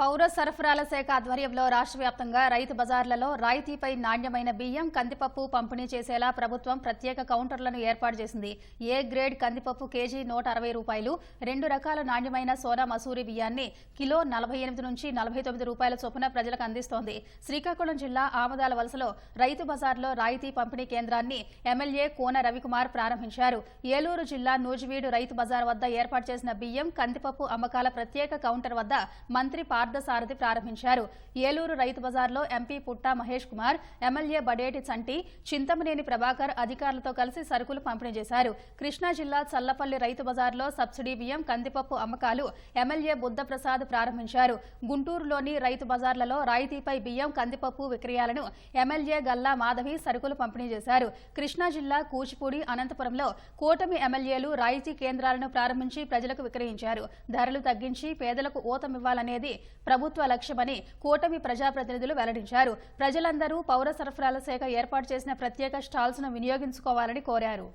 పౌర సరఫరాల శాఖ ఆధ్వర్యంలో రాష్ట్ర వ్యాప్తంగా రైతు బజార్లలో రాయితీపై నాణ్యమైన బియ్యం కందిపప్పు పంపిణీ చేసేలా ప్రభుత్వం ప్రత్యేక కౌంటర్లను ఏర్పాటు చేసింది. ఏ గ్రేడ్ కందిపప్పు కేజీ నూట అరవై రూపాయలు రెండు రకాల నాణ్యమైన సోనా మసూరి బియ్యాన్ని కిలో నలభై ఎనిమిది నుంచి నలభై తొమ్మిది రూపాయల చొప్పున ప్రజలకు అందిస్తోంది. శ్రీకాకుళం జిల్లా ఆమదాల వలసలో రైతు బజార్లో రాయితీ పంపిణీ కేంద్రాన్ని ఎమ్మెల్యే కోన రవికుమార్ ప్రారంభించారు. ఏలూరు జిల్లా నూజివీడు రైతు బజార్ వద్ద ఏర్పాటు చేసిన బియ్యం కందిపప్పు అమ్మకాల ప్రత్యేక కౌంటర్ వద్ద మంత్రి పార్థసారథి ప్రారంభించారు. ఏలూరు రైతు బజార్లో ఎంపీ పుట్టా మహేష్ కుమార్ ఎమ్మెల్యే బడేటి చంటి చింతమనేని ప్రభాకర్ అధికారులతో కలిసి సరుకులు పంపిణీ చేశారు. కృష్ణా జిల్లా చల్లపల్లి రైతు బజార్లో సబ్సిడీ బియ్యం కందిపప్పు అమ్మకాలు ఎమ్మెల్యే బుద్ధప్రసాద్ ప్రారంభించారు. గుంటూరులోని రైతు బజార్లలో రాయితీపై బియ్యం కందిపప్పు విక్రయాలను ఎమ్మెల్యే గల్లా మాధవి సరుకులు పంపిణీ చేశారు. కృష్ణా జిల్లా కూచిపూడి అనంతపురంలో కూటమి ఎమ్మెల్యేలు రాయితీ కేంద్రాలను ప్రారంభించి ప్రజలకు విక్రయించారు. ధరలు తగ్గించి పేదలకు ఊతమివ్వాలనేది ప్రభుత్వ లక్ష్యమని కూటమి ప్రజాప్రతినిధులు వెల్లడించారు. ప్రజలందరూ పౌర సరఫరాల శాఖ ఏర్పాటు చేసిన ప్రత్యేక స్టాల్స్ను వినియోగించుకోవాలని కోరారు.